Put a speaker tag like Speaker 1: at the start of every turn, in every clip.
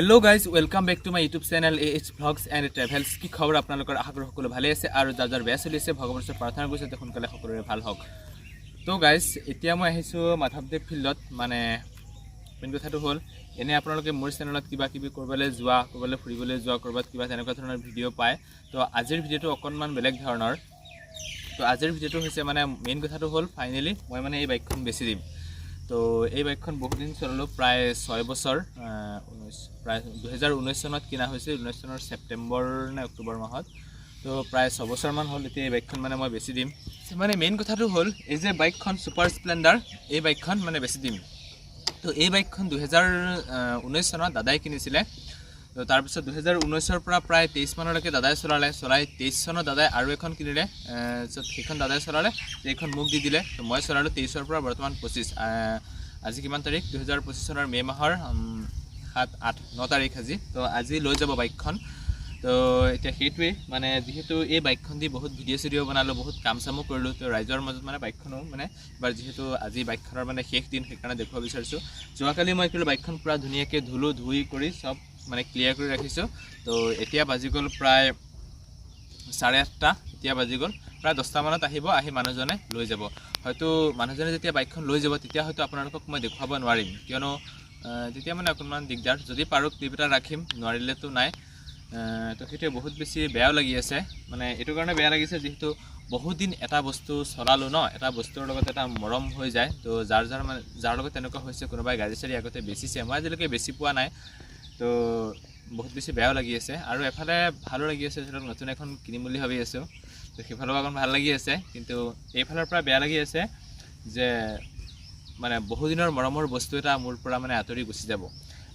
Speaker 1: Hello' guys welcome back to my YouTube channel A H vlogs and travels কি খবৰ আপোনালোকৰ? আশা কৰোঁ সকলো ভালে আছে আৰু যাৰ যাৰ বেয়া চলি আছে, ভগৱানৰ ওচৰত প্ৰাৰ্থনা কৰিছোঁ যাতে সোনকালে সকলোৰে ভালো হওক। তো গাইজ এতিয়া মই আহিছোঁ মাধৱদেৱ ফিল্ডত। মানে মেইন কথাটো হ'ল, এনে আপোনালোকে মোৰ চেনেলত কিবা কিবি ক'ৰবালৈ যোৱা, ক'ৰবালৈ ফুৰিবলৈ যোৱা, ক'ৰবাত কিবা তেনেকুৱা ধৰণৰ ভিডিঅ' পায়। তো আজিৰ ভিডিঅ'টো অকণমান বেলেগ ধৰণৰ। তো আজিৰ ভিডিঅ'টো হৈছে মানে মেইন কথাটো হ'ল ফাইনেলি মই মানে এই বাইকখন বেছি দিম। তো এই বাইকখন বহুদিন চলালোঁ, প্ৰায় ছয় বছৰ ঊনৈছ, প্ৰায় দুহেজাৰ ঊনৈছ চনত কিনা হৈছিল, ঊনৈছ চনৰ ছেপ্টেম্বৰ নে অক্টোবৰ মাহত। তো প্ৰায় ছবছৰমান হ'ল এতিয়া এই বাইকখন মানে মই বেছি দিম। মানে মেইন কথাটো হ'ল, এই যে বাইকখন ছুপাৰ স্প্লেণ্ডাৰ এই বাইকখন মানে বেছি দিম। তো এই বাইকখন দুহেজাৰ ঊনৈছ চনত দাদাই কিনিছিলে। তাৰপিছত দুহেজাৰ ঊনৈছৰ পৰা প্ৰায় তেইছ মানলৈকে দাদাই চলালে চলাই তেইছ চনত দাদাই আৰু এখন কিনিলে সেইখন দাদাই চলালে এইখন মোক দি দিলে। তো মই চলালোঁ তেইছৰ পৰা বৰ্তমান পঁচিছ আজি কিমান তাৰিখ? দুহেজাৰ পঁচিছ চনৰ মে' মাহৰ সাত আঠ ন তাৰিখ আজি। তো আজি লৈ যাব বাইকখন। তো এতিয়া সেইটোৱেই মানে যিহেতু এই বাইকখন দি বহুত ভিডিঅ' চিডিঅ' বনালোঁ বহুত কাম চামো কৰিলোঁ তো ৰাইজৰ মাজত মানে বাইকখনো মানে এবাৰ যিহেতু আজি বাইকখনৰ মানে শেষ দিন সেইকাৰণে দেখুৱাব বিচাৰিছোঁ। যোৱাকালি মই কিলো বাইকখন পূৰা ধুনীয়াকৈ ধুলোঁ ধুই কৰি চব মানে ক্লিয়াৰ কৰি ৰাখিছোঁ। তো এতিয়া বাজি গ'ল প্ৰায় চাৰে আঠটা। এতিয়া বাজি গ'ল। প্ৰায় দহটামানত আহিব, আহি মানুহজনে লৈ যাব। হয়তো মানুহজনে যেতিয়া বাইকখন লৈ যাব, তেতিয়া হয়তো আপোনালোকক মই দেখুৱাব নোৱাৰিম। কিয়নো তেতিয়া মানে অকণমান দিগদাৰ। যদি পাৰোঁ ক্লিপ এটা ৰাখিম। নোৱাৰিলেতো নাই। তো সেইটোৱে বহুত বেছি বেয়াও লাগি আছে। মানে এইটো কাৰণে বেয়া লাগিছে যিহেতু বহুত দিন এটা বস্তু চলালোঁ ন। এটা বস্তুৰ লগত এটা মৰম হৈ যায়। তো যাৰ যাৰ মানে যাৰ লগত তেনেকুৱা হৈছে, কোনোবাই গাড়ী চাড়ী আগতে বেচিছে। মই আজিলৈকে বেছি পোৱা নাই। তো বহুত বেছি বেয়াও লাগি আছে। আৰু এফালে ভালো লাগি আছে ধৰক নতুন এখন কিনিম বুলি ভাবি আছোঁ। তো সেইফালৰ অকণ ভালো লাগি আছে, কিন্তু এইফালৰ পৰা বেয়া লাগি আছে যে মানে বহুদিনৰ মৰমৰ বস্তু এটা মোৰ পৰা মানে আঁতৰি গুচি যাব।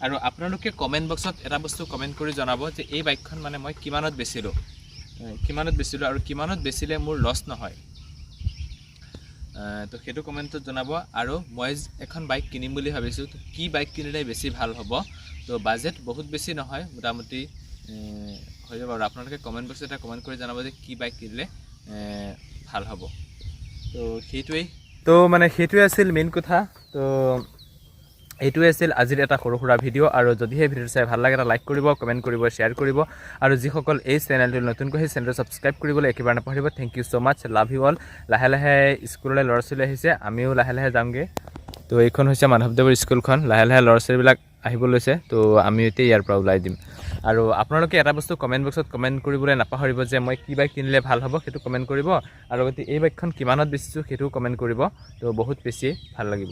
Speaker 1: আৰু আপোনালোকে কমেণ্ট বক্সত এটা বস্তু কমেণ্ট কৰি জনাব যে এই বাইকখন মানে মই কিমানত বেচিলোঁ। কিমানত বেচিলোঁ আৰু কিমানত বেচিলে মোৰ লছ নহয়। তো সেইটো কমেণ্টত জনাব। আৰু মই এখন বাইক কিনিম বুলি ভাবিছোঁ কি বাইক কিনিলে বেছি ভালো হ'ব? তো বাজেট বহুত বেছি নহয়, মোটামুটি হৈ যাব আৰু। আপোনালোকে কমেণ্ট বক্সত এটা কমেণ্ট কৰি জনাব যে কি বাইক কিনিলে ভালো হ'ব। তো সেইটোৱেই। তো মানে সেইটোৱে আছিল মেইন কথা। তো এইটোৱে আছিল আজিৰ এটা সৰু সুৰা ভিডিঅ' আৰু যদিহে ভিডিঅ'টো চাই ভালো লাগে এটা লাইক কৰিব কমেণ্ট কৰিব শ্বেয়াৰ কৰিব আৰু যিসকল এই চেনেলটো নতুনকৈ সেই চেনেলটো ছাবস্ক্ৰাইব কৰিবলৈ একেবাৰে নাপাহৰিব thank you so' much love you all লাহে লাহে স্কুললৈ ল'ৰা ছোৱালী আহিছে, আমিও লাহে লাহে যামগৈ। তো এইখন হৈছে মাধৱদেৱৰ স্কুলখন। লাহে লাহে ল'ৰা ছোৱালীবিলাক আহিব লৈছে, তো আমি এতিয়া ইয়াৰ পৰা ওলাই দিম। আৰু আপোনালোকে এটা বস্তু কমেণ্ট বক্সত কমেণ্ট কৰিবলৈ নাপাহৰিব যে মই কি বাইক কিনিলে ভালো হ'ব সেইটো কমেণ্ট কৰিব, আৰু এই বাইকখন কিমানত বেচিছোঁ সেইটোও কমেণ্ট কৰিব, তো বহুত বেছি ভালো লাগিব।